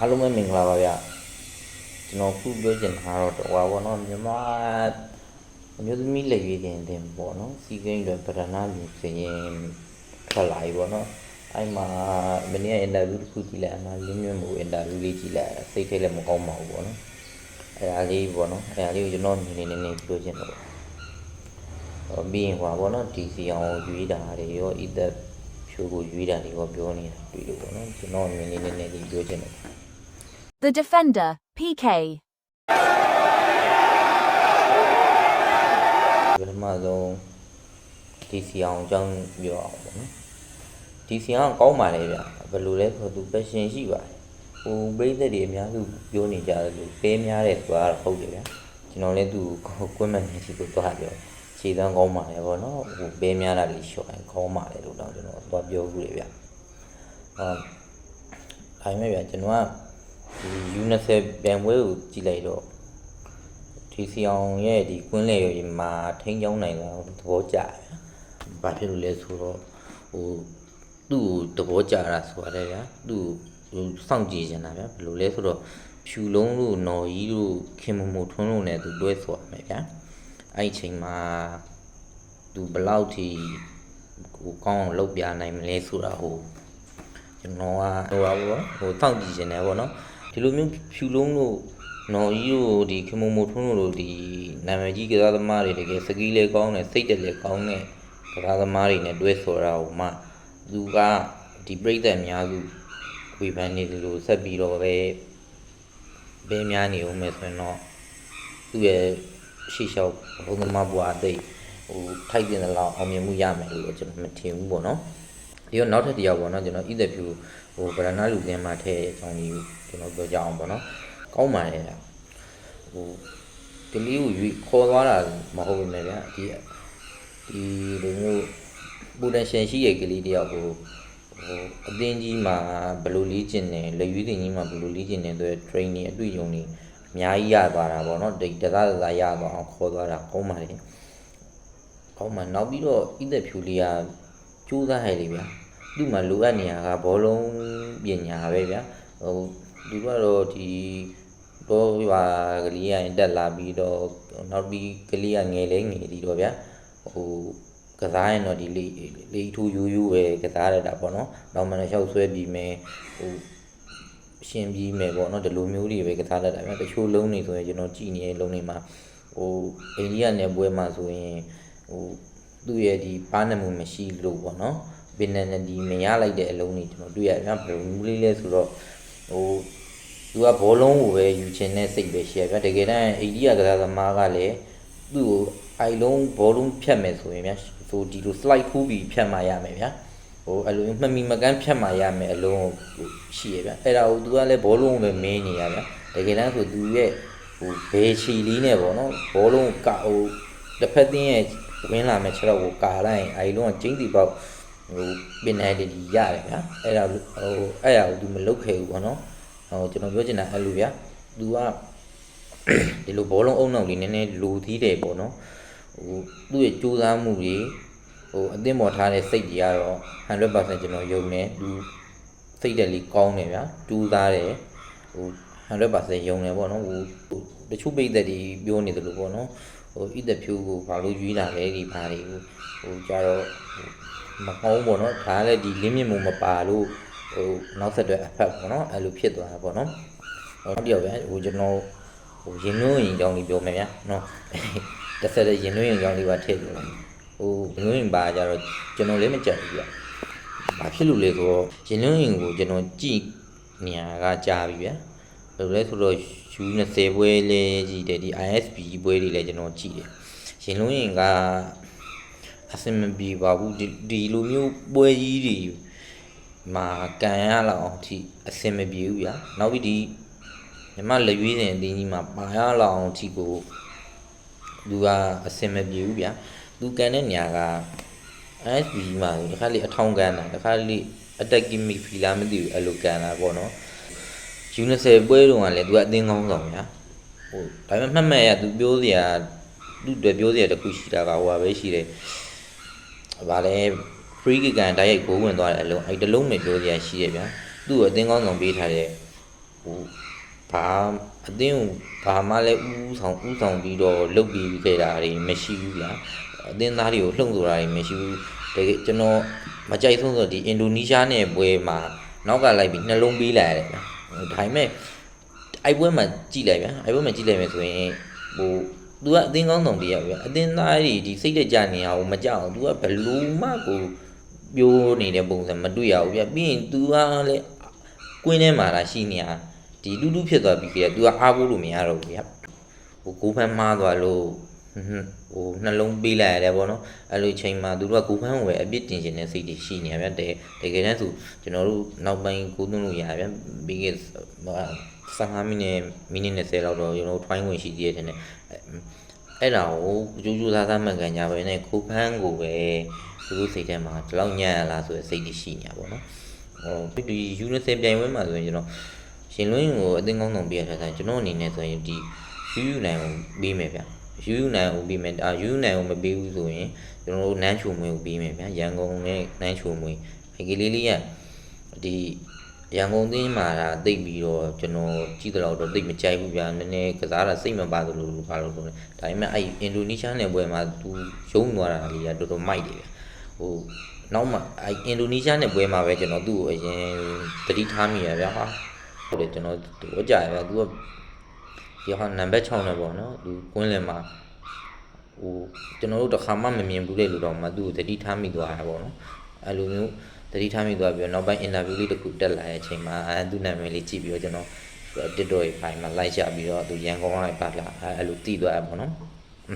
အားလုံးပဲမင်္ဂလာပါဗျကျွန်တော်ခုပြောချင်တာတော့တော့ပါဘောနော်မြန်မာအမျိုးသမီးလက်ရွေးတင်တင်ပေါ့နော်စီကိန်းတွေပဒနာမျိုးစရင်ထွက်လာပြီပေါ့နော်အဲ့မှာမနေ့ကအင်တာဗျူးတစ်ခုကြည့်လိုက်အမှလင်းမြွင့်မှုအင်တာဗျူးလေးကြည့်လိုက်စိတ်ထဲလည်းမကောင်းပါဘူးပေါ့နော်အဲ့ဒါလေးပေါ့နော်အဲ့ဒါလေးကိုကျွန်တော်နည်းနည်းနည်းနည်းပြောချင်တော့ဟောပြီးရင်ဟွာပေါ့နော်ဒီစီအောင်ရွေးတာတွေရောဣသက်ဖြိုးကိုရွေးတာတွေရောပြောနေတာတွေ့လို့ပေါ့နော်ကျွန်တော်နည်းနည်းနည်းနည်းလေးပြောချင်တယ် The defender, PK. ပထမဆုံးဒီစီအောင်အကြောင်းပြောအောင်ပေါ့နော်ဒီစီအောင်ကောင်းပါလေဗျဘယ်လိုလဲဆိုသူ passion ရှိပါတယ်ဟိုပရိသတ်တွေအများစုပြောနေကြတယ်လို့ပေးများတယ်ဆိုတာတော့ဟုတ်တယ်ဗျကျွန်တော်လည်းသူကွန်းမန်နေစီကိုသွားပြောခြေသန်းကောင်းပါလေပေါ့နော်ဟိုပေးများတာတွေရှော့ရင်ကောင်းပါလေလို့တော့ကျွန်တော်သွားပြောခုလေဗျအာဒါပေမဲ့ဗျကျွန်တော်က ဒီ UNICEF ပြန်ပွဲကိုကြည့်လိုက်တော့ဒီစီအောင်ရဲ့ဒီကွင်းလေရီမှာထိန်းချောင်းနိုင်တာသဘောကျတယ်။ဘာဖြစ်လို့လဲဆိုတော့ဟိုသူ့ကိုသဘောကျတာဆိုရတယ်ဗျာ။သူ့ကိုစောင့်ကြည့်နေတာဗျာ။ဘယ်လိုလဲဆိုတော့ဖြူလုံးတို့နော်ကြီးတို့ခင်မမိုထွန်းတို့ ਨੇ သူတွဲဆိုရမယ်ဗျာ။အဲ့ဒီချိန်မှာသူဘယ်လောက်ထိကိုကောင်းအောင်လုပ်ပြနိုင်မလဲဆိုတာဟိုကျွန်တော်ကဟိုပါဘောဟိုစောင့်ကြည့်နေတယ်ပေါ့နော်။ ဒီလိုမျိုးဖြူလုံးတို့နော်ကြီးတို့ဒီခမိုမိုထွန်းတို့ဒီနာမည်ကြီးကစားသမားတွေတကယ်စကီးလေးကောင်းတယ်စိတ်တက်လေးကောင်းတဲ့ကစားသမားတွေနဲ့တွဲဆိုတာဟိုမှသူကဒီပြိတ္တအများစုဝေဖန်နေသလိုဆက်ပြီးတော့ပဲဘဲများနေဦးမယ်ဆိုရင်တော့သူ့ရဲ့ရှေ့လျှောက်ဘုံသမားဘွားအသိဟိုထိုက်တင်တဲ့လောက်အောင်မြင်မှုရမယ်လို့တော့ကျွန်တော်မထင်ဘူးပေါ့နော်ဒီတော့နောက်ထပ်တစ်ယောက်ပေါ့နော်ကျွန်တော်ဣသက်ဖြူဟိုဗရဏလူကင်းမှာထည့်အကြောင်းကြီး ကျွန်တော်ပြောကြအောင်ပေါ့နော်ကောင်းပါလေဗျဟိုဒီလေးကိုရွေးခေါ်သွားတာမဟုတ်ဘူးလေဗျဒီဒီလိုမျိုးပူတန်ရှင်ရှိရဲ့ကလေးတယောက်ကိုဟိုအသင်းကြီးမှာဘယ်လိုလေးကျင်နေလက်ရွေးတင်ကြီးမှာဘယ်လိုလေးကျင်နေဆို training အတွေ့အကြုံတွေအများကြီးရသွားတာပေါ့နော်ဒီတသားတသားရသွားအောင်ခေါ်သွားတာကောင်းပါလေကောင်းပါနောက်ပြီးတော့ဣသက်ဖြူလေးကကြိုးစားရလေဗျသူ့မှာလိုအပ်နေရတာကဘောလုံးပညာပဲဗျဟို သူကတော့ဒီတော့ရွာကလေးကတက်လာပြီးတော့နောက်ပြီးကလေးကငယ်လဲငယ်ဒီတော့ဗျဟိုကစားရင်တော့ဒီလေးလေးထူယူယူပဲကစားရတာပေါ့နော်နောက်မှလည်းရှောက်ဆွဲပြီးမယ်ဟိုရှင်းပြီးမယ်ပေါ့နော်ဒီလိုမျိုးတွေပဲကစားတတ်တာဗျတချို့လုံးနေဆိုရင်ကျွန်တော်ကြည်နေတဲ့လုံးတွေမှာဟိုအိန္ဒိယနယ်ပွဲမှာဆိုရင်ဟိုသူ့ရဲ့ဒီပါနမှုမရှိလို့ပေါ့နော်ဘယ်နဲ့ဒီမရလိုက်တဲ့အလုံးတွေကျွန်တော်တွေ့ရတယ်ဗျဘယ်လိုမျိုးလေးလဲဆိုတော့ ဟိုသူကဘောလုံးကိုပဲယူချင်တဲ့စိတ်ပဲရှိရဗျတကယ်တမ်းအိန္ဒိယကစားသမားကလည်းသူ့ကိုအိုင်လုံးဘောလုံးဖြတ်မယ်ဆိုရင်ဗျဆိုဒီလို slide ဖူးပြီးဖြတ်မှရမယ်ဗျဟိုအဲ့လိုမှမီမကန်းဖြတ်မှရမယ်အလုံးကိုရှိရဗျအဲ့ဒါကိုသူကလည်းဘောလုံးကိုပဲမင်းနေရဗျတကယ်တမ်းဆိုသူရဲ့ဟိုဘေးချီလေးနဲ့ပေါ့နော်ဘောလုံးကဟိုတစ်ဖက်တင်းရဲ့ဝင်လာမဲ့ခြေတော့ကိုကာလိုက်ရင်အိုင်လုံးကကျင်းတီပေါက် ဟိုပင်နယ်တီရတယ်ဗျအဲ့ဒါဟိုအဲ့ဒါကိုသူမလုပ်ခဲ့ဘူးပေါ့နော်ဟိုကျွန်တော်ပြောချင်တာအဲ့လိုဗျာ။ तू ကဒီလိုဘောလုံးအုံနောက်လေးနည်းနည်းလိုသီးတယ်ပေါ့နော်။ဟိုသူ့ရဲ့ကြိုးစားမှုတွေဟိုအသင်းပေါ်ထားတဲ့စိတ်ကြီးကတော့100%ကျွန်တော်ယုံနေ။ तू စိတ်တက်လေးကောင်းတယ်ဗျာ။ကြိုးစားတယ်။ဟို100%ယုံတယ်ပေါ့နော်။ဟိုတချို့ပိတ်သက်တွေပြောနေတယ်လို့ပေါ့နော်။ဟိုဣသက်ဖြူကိုဘာလို့ရွေးလာလဲဒီဘာတွေကိုဟိုကြတော့ မကောင်းပေါ့နော်။ဒါလည်းဒီလင်းမြင့်မှုမပါလို့ဟိုနောက်ဆက်တွဲအဖက်ပေါ့နော်အဲ့လိုဖြစ်သွားတာပေါ့နော်ဟိုတယောက်ပဲဟိုကျွန်တော်ဟိုရင်နှွေးရင်ကြောင်းလေးပြောမယ်ဗျာနော်တစ်ဆက်တည်းရင်နှွေးရင်ကြောင်းလေးပါထည့်ပြောလိုက်ဟိုရင်နှွေးရင်ပါကြတော့ကျွန်တော်လည်းမကြက်ဘူးဗျဘာဖြစ်လို့လဲဆိုတော့ရင်နှွေးရင်ကိုကျွန်တော်ကြည့်နေရကကြာပြီဗျာဘယ်လိုလဲဆိုတော့ U20 ပွဲလေးကြည့်တယ်ဒီ ISP ပွဲတွေလည်းကျွန်တော်ကြည့်တယ်ရင်နှွေးရင်က အစင်မပြေပါဘူးဒီဒီလိုမျိုးပွဲကြီးတွေမှာကန်ရလောက်အောင်အထိအဆင်မပြေဘူးဗျာနောက်ပြီးဒီမြမလက်ရွေးစဉ်အတင်းကြီးမှာပါရလောက်အောင်အထိကိုသူကအဆင်မပြေဘူးဗျာသူကန်တဲ့ညာက SB မှာတခါလေအထောင်ကန်တာတခါလေ attacking midfielder မသိဘူးအဲ့လိုကန်တာပေါ့နော် U20 ပွဲတုန်းကလည်းသူကအသင်းကောင်းဆောင်ဗျာဟိုဒါပေမဲ့မှတ်မှတ်ရသူပြောစရာသူ့အတွက်ပြောစရာတခုရှိတာကဟိုပါပဲရှိတယ် ဗာလဲ free kick ကန်တိုက်ရိုက်ဂိုးဝင်သွားတယ်အလုံးအဲ့တလုံးပဲပြောစရာရှိရဗျာသူ့ကိုအသင်းကောင်းဆောင်ပေးထားတဲ့ဟဟိုဘာအသင်းကိုဘာမှလည်းဥဆောင်ဥဆောင်ပြီးတော့လုပ်ပြီးခဲ့တာတွေမရှိဘူးဗျာအသင်းသားတွေကိုလှုံ့ဆော်တာတွေမရှိဘူးတကယ်ကျွန်တော်မကြိုက်ဆုံးဆိုဒီအင်ဒိုနီးရှားနဲ့ပွဲမှာနောက်ကလိုက်ပြီးနှလုံးပေးလိုက်ရတယ်ဗျာဟိုဒါပေမဲ့အိုက်ပွဲမှာကြည့်လိုက်ဗျာအိုက်ပွဲမှာကြည့်လိုက်မယ်ဆိုရင်ဟို သူကအတင်းကောင်းဆောင်တရားပဲအတင်းသားတွေဒီစိတ်တက်ကြနေရအောင်မကြအောင်သူကဘလူးမကိုပြိုးနေတဲ့ပုံစံမတွေ့ရဘူးဗျပြီးရင် तू ကလည်းကွင်းထဲမှာလာရှိနေတာဒီတူးတူးဖြစ်သွားပြီးကြည့်ရ तू ကအားကိုးလို့မရတော့ဘူးဗျဟိုကိုဖမ်းမှားသွားလို့ဟိုနှလုံးပေးလိုက်ရတယ်ဗောနော်အဲ့လိုချိန်မှာသူတို့ကကိုဖန်းဝယ်အပြစ်တင်ရှင်တဲ့စိတ်တွေရှိနေရဗျတကယ်တကယ်တမ်းဆိုကျွန်တော်တို့နောက်ပိုင်းကိုသွင်းလို့ရဗျပြီးခဲ့ 15မိနစ်မိနစ်20လောက်တော့ကျွန်တော်တို့ twine ဝင်ရှိသေးတယ်တဲ့အဲ့ဒါကိုကြိုးကြိုးစားစားမှန်ကန်ကြပဲနဲ့ကိုဖန်းကိုပဲသူတို့စိတ်ထဲမှာဒီလောက်ညံ့ရလားဆိုတဲ့စိတ်တွေရှိနေတာပေါ့နော်ဟိုဒီယူနီစင်ပြိုင်ပွဲမှာဆိုရင်ကျွန်တော်ရှင်လွင်းကိုအသင်းကောင်းဆောင်ပြရတဲ့ကျွန်တော်အနေနဲ့ဆိုရင်ဒီယူယူနိုင်ကိုပြီးမယ်ဗျယူယူနိုင်ကိုပြီးမယ်အာယူယူနိုင်ကိုမပြီးဘူးဆိုရင်ကျွန်တော်တို့နန်းချုံမွေကိုပြီးမယ်ဗျရန်ကုန်နဲ့နန်းချုံမွေအကလေးလေးကဒီ ရန်ကုန်သင်းမှာဒါတိတ်ပြီးတော့ကျွန်တော်ကြည့်တော့တော့တိတ်မကြိုက်ဘူးဗျာနည်းနည်းကစားတာစိတ်မပါသလိုဘာလို့ဆိုလဲဒါပေမဲ့အဲ့အင်ဒိုနီးရှားနယ်ပွဲမှာသူရုံးသွားတာလေးကတော်တော်မိုက်တယ်ဗျာဟိုနောက်မှအဲ့အင်ဒိုနီးရှားနယ်ပွဲမှာပဲကျွန်တော်သူ့ကိုအရင်တတိထားမိရဗျာဟာဟုတ်တယ်ကျွန်တော်တို့ကြရဗျာသူကဒီဟာနံပါတ်6နဲ့ပေါ့နော်သူကွင်းလင်မှာဟိုကျွန်တော်တို့တစ်ခါမှမမြင်ဘူးလေလို့တော့မှသူ့ကိုတတိထားမိသွားတာပေါ့နော်အဲ့လိုမျိုး တတိထားမိသွားပြီးတော့နောက်ပိုင်းအင်တာဗျူးလေးတစ်ခုတက်လာတဲ့အချိန်မှာအဲသူ့နာမည်လေးကြည့်ပြီးတော့ကျွန်တော်တစ်တော်ရေးပိုင်းမှာလိုက်ချပြီးတော့သူရန်ကုန်လိုက်ပါလာအဲအဲ့လိုတည်သွားရပါတော့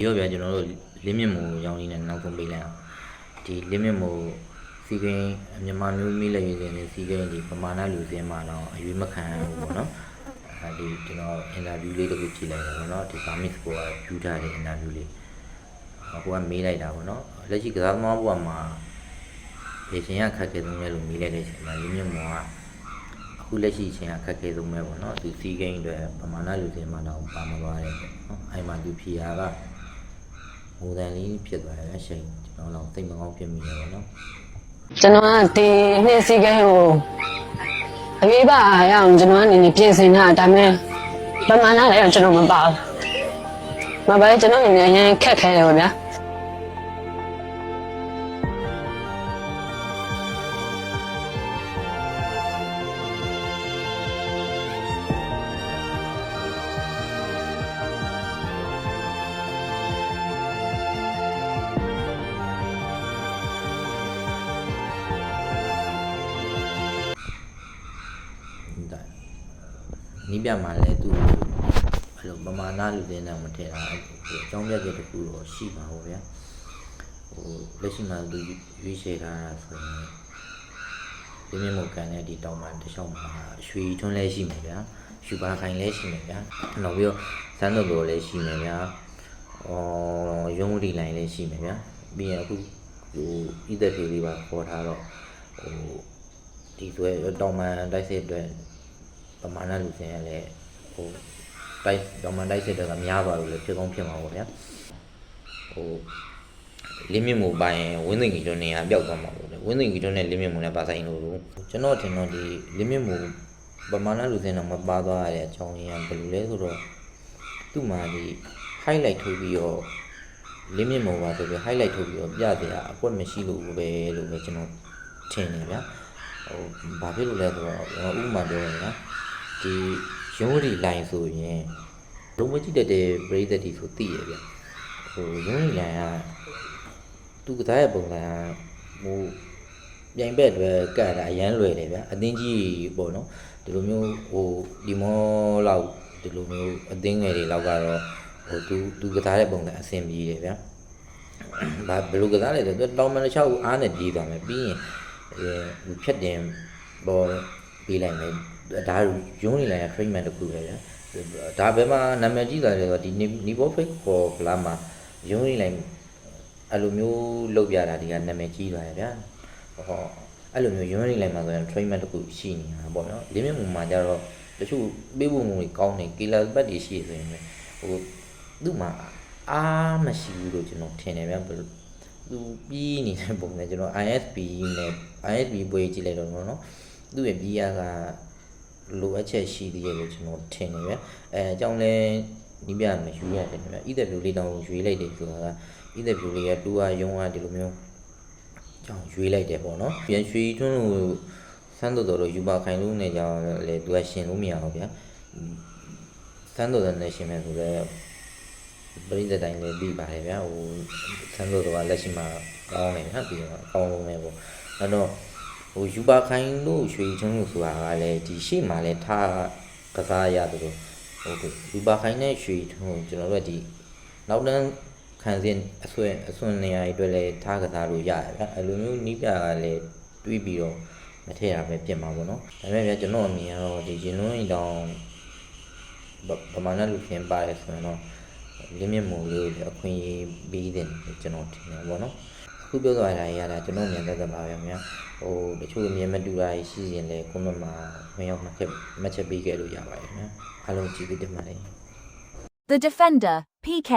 ပြောပြကျွန်တော်တို့လင်းမြင့်မူရောင်းရင်းနဲ့နောက်ဆုံးပေးလိုက်အောင်ဒီလင်းမြင့်မူစီကင်းမြန်မာမျိုးမိလည်းရည်စင်နဲ့စီကင်းဒီပမာဏလူစင်းမှာတော့အရွေးမခံဘူးပေါ့နော်အဲဒီကျွန်တော်အင်တာဗျူးလေးတစ်ခုကြည့်လိုက်တယ်ပေါ့နော်ဒီကာမစ်ကိုကယူထားတဲ့အင်တာဗျူးလေးအခုကမေးလိုက်တာပေါ့နော်လက်ရှိကစားသမားဘဝမှာ လေရှင်ကခက်ခဲဆုံးရဲ့လို့မေးလိုက်တဲ့အချိန်မှာလင်းမြင့်မူကအခုလက်ရှိအချိန်အခက်အခဲဆုံးပဲပေါ့နော်သူစီးကိန်းတွေပမာဏလူစင်းမှတော့ပါမသွားတယ်ပေါ့နော်အဲ့မှာသူဖြီယာကဟိုတန်လေးဖြစ်သွားတယ်အချိန်ကျွန်တော်တော့သိမကောင်းဖြစ်မိတယ်ပေါ့နော်ကျွန်တော်ကဒီနှစ်စီကဲကိုအရေးပါရအောင်ကျွန်တော်အနေနဲ့ပြင်ဆင်တာဒါပေမဲ့ပမာဏလည်းကျွန်တော်မပါဘူးမပါကျွန်တော်အနေနဲ့အရင်ခက်ခဲတယ်ပေါ့ဗျာ ပြမှာလဲသူအဲ့လိုပမာဏလူစင်းတော့မထည့်တာဟိုအကြောင်းပြချက်တစ်ခုတော့ရှိပါဘူးဗျာဟိုလက်ရှိမှာသူရွေးချယ်ထားတာဆိုရင်ဒီမြင့်မကန်တဲ့ဒီတောင်ပန်တစ်လျှောက်မှာရွှေထွန်းလဲရှိမယ်ဗျာရွှေပါခိုင်လဲရှိမယ်ဗျာနောက်ပြီးတော့စမ်းတော်တော်လဲရှိမယ်ဗျာအော်ရုံးရီလိုင်းလဲရှိမယ်ဗျာပြီးရင်အခုဟိုဣသက်ဖေးလေးပါခေါ်ထားတော့ဟိုဒီဆိုရတောင်ပန်တိုက်စစ်အတွက် ပမာဏလူစင်ရလဲဟိုတိုက်တောင်ပန်တိုက်စစ်တွေကများပါလို့လဲဖြစ်ကောင်းဖြစ်မှာပေါ့ဗျာဟိုလင်းမြင့်မူပိုင်ဝင်းသိင်ကြီးတို့နေရာပျောက်သွားမှာပေါ့လေဝင်းသိင်ကြီးတို့နဲ့လင်းမြင့်မူနဲ့ပါဆိုင်လို့ကျွန်တော်ထင်တော့ဒီလင်းမြင့်မူပမာဏလူစင်းတော့မပါသွားရတဲ့အကြောင်းရင်းကဘယ်လိုလဲဆိုတော့သူ့မှာဒီ highlight ထိုးပြီးတော့လင်းမြင့်မူပါဆိုပြီး highlight ထိုးပြီးတော့ပြစရာအကွက်မရှိလို့ပဲလို့ပဲကျွန်တော်ထင်နေဗျာဟိုဘာဖြစ်လို့လဲဆိုတော့ကျွန်တော်ဥပမာပြောရင်နော် ဒီရုံးရီ line ဆိုရင်လုံးဝကြည့်တတ်တဲ့ပရိသတ်တွေဆိုသိရဗျာဟိုရုံးရီ line ကသူကစားရဲ့ပုံစံဟိုပြိုင်ဘက်တွေကတ်တာအရန်လွယ်တယ်ဗျာအသင်းကြီးပေါ့နော်ဒီလိုမျိုးဟိုဒီမောလောက်ဒီလိုမျိုးအသင်းငယ်တွေလောက်ကတော့ဟိုသူသူကစားတဲ့ပုံစံအဆင်ပြေတယ်ဗျာဘာဘယ်လိုကစားလဲဆိုတော့တောင်မန်တစ်ချောက်အားနဲ့ပြေးသွားမယ်ပြီးရင်အဲဖြတ်တင်ပေါ်ပေးလိုက်မယ် ဒါရုံးနေလိုက်တာ treatment တစ်ခုပဲဗျာဒါဘယ်မှာနာမည်ကြီးသွားလဲဆိုတော့ဒီ Nivo Fake ခေါ်ကလာမှာရုံးနေလိုက်အဲ့လိုမျိုးလုပ်ပြတာဒီကနာမည်ကြီးသွားရဗျာဟောအဲ့လိုမျိုးရုံးရင်းလိုက်မှာဆိုရင် treatment တစ်ခုရှိနေတာပေါ့နော်လေးမြမှုမှာကြတော့တချို့ပေးဖို့ငွေကောင်းနေကီလာဘတ်တွေရှိရဆိုရင်လည်းဟိုသူ့မှာအားမရှိဘူးလို့ကျွန်တော်ထင်တယ်ဗျာဘယ်လိုသူပြီးနေတဲ့ပုံနဲ့ကျွန်တော် ISP နဲ့ ISP ပွဲကြည့်လိုက်တော့နော်သူ့ရဲ့ပြီးရက လိုအပ်ချက်ရှိသေးတယ်လို့ကျွန်တော်ထင်တယ်ဗျအဲအကြောင်းလဲနီးပြမယူရတယ်ဗျဣသက်ပြူလေးတောင်ရွေးလိုက်တယ်ဆိုတာကဣသက်ပြူလေးကတူအားယုံအားဒီလိုမျိုးကြောင်ရွေးလိုက်တယ်ပေါ့နော်ပြန်ရွှေထွန်းလို့စမ်းတော်တော်တို့ယူပါခိုင်လို့နေကြလေသူကရှင်လို့မရဘူးဗျစမ်းတော်တော်နဲ့ရှင်မဲ့ဆိုတော့ပရိသတ်တိုင်းလည်းပြီးပါတယ်ဗျဟိုစမ်းတော်တော်ကလက်ရှိမှာကောင်းတယ်ဗျပြီးတော့ကောင်းလုံးပဲပေါ့အဲ့တော့ ဟိုယူပါခိုင်လို့ရွှေချွန်းလို့ဆိုတာကလည်းဒီရှေ့မှာလည်းထားကစားရတယ်လို့ဟုတ်ကဲ့ယူပါခိုင်နဲ့ရွှေချွန်းကိုကျွန်တော်တို့ကဒီနောက်တန်းခံစဉ်အဆွဲအဆွနေရာတွေအတွက်လည်းထားကစားလို့ရတယ်ဗျအဲ့လိုမျိုးနီးပြကလည်းတွေးပြီးတော့မထည့်ရပဲပြင်မှာပေါ့နော်ဒါပေမဲ့ဗျကျွန်တော်အမြင်ကတော့ဒီဂျင်လွန်းရင်တောင်ဗမာနဲ့လူခင်ပါတယ်ဆိုရင်တော့လင်းမြင့်မို့လေးကိုအခွင့်အရေးပေးတယ်ကျွန်တော်ထင်တယ်ပေါ့နော် ခုပြောသွားတာကြီးရတာကျွန်တော်မြန်သက်သက်ပါပဲခင်ဗျာဟိုတချို့အမြင်မတူတာရှိရင်လည်းကွန်မန့်မှာဝင်ရောက်မှတ်ချက်မှတ်ချက်ပေးခဲ့လို့ရပါတယ်ခင်ဗျာအားလုံးကြည့်ပြီးတင်ပါတယ် The Defender, PK.